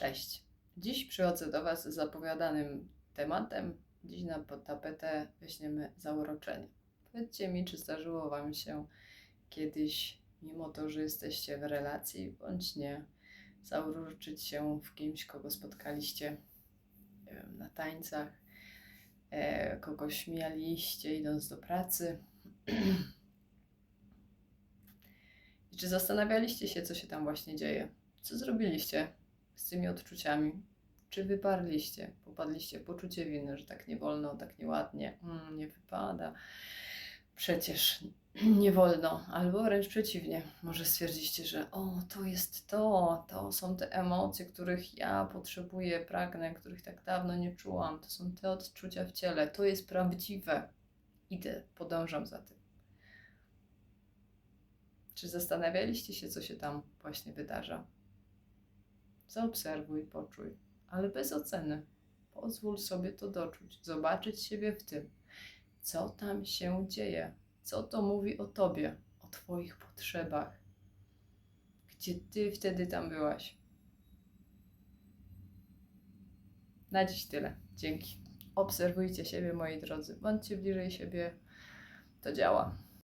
Cześć. Dziś przychodzę do Was z zapowiadanym tematem. Dziś na tapetę weźmiemy zauroczenie. Powiedzcie mi, czy zdarzyło Wam się kiedyś, mimo to, że jesteście w relacji bądź nie, zauroczyć się w kimś, kogo spotkaliście wiem, na tańcach, e, kogo śmialiście idąc do pracy. I czy zastanawialiście się, co się tam właśnie dzieje? Co zrobiliście z tymi odczuciami? Czy wyparliście? Popadliście w poczucie winy, że tak nie wolno, tak nieładnie, mm, nie wypada. Przecież nie wolno, albo wręcz przeciwnie. Może stwierdziliście, że o, to jest to, to są te emocje, których ja potrzebuję, pragnę, których tak dawno nie czułam. To są te odczucia w ciele, to jest prawdziwe. Idę, podążam za tym. Czy zastanawialiście się, co się tam właśnie wydarza? Zaobserwuj, poczuj, ale bez oceny. Pozwól sobie to doczuć, zobaczyć siebie w tym, co tam się dzieje, co to mówi o tobie, o twoich potrzebach, gdzie ty wtedy tam byłaś. Na dziś tyle. Dzięki. Obserwujcie siebie, moi drodzy. Bądźcie bliżej siebie. To działa.